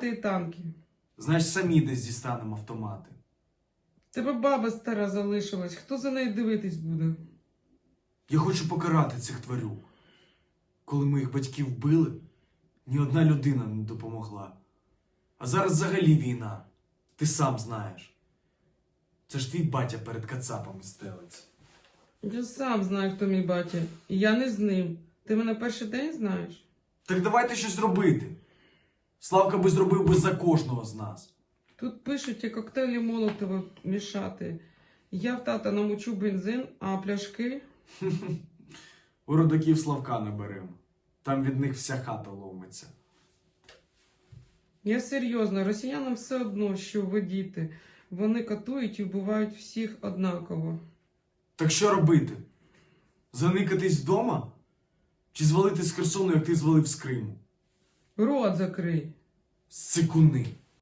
автомати і танки. Значить, самі десь дістанемо автомати. Тебе баба стара залишилась, хто за нею дивитись буде? Я хочу покарати цих тварюк. Коли моїх батьків вбили, ні одна людина не допомогла. А зараз взагалі війна. Ти сам знаєш. Це ж твій батя перед кацапами стелиться. Я сам знаю, хто мій батя. І я не з ним. Ти мене перший день знаєш? Так давайте щось робити. Славка би зробив би за кожного з нас. Тут пишуть, і коктейлі Молотова мішати. Я в тата намочу бензин, а пляшки. У родаків Славка наберемо. Там від них вся хата ломиться. Я серйозно, росіянам все одно, що ви діти. Вони катують і вбивають всіх однаково. Так що робити? Заникатись вдома? Чи звалити з Херсону, як ти звалив з Криму? Рот закрий. Сикуни.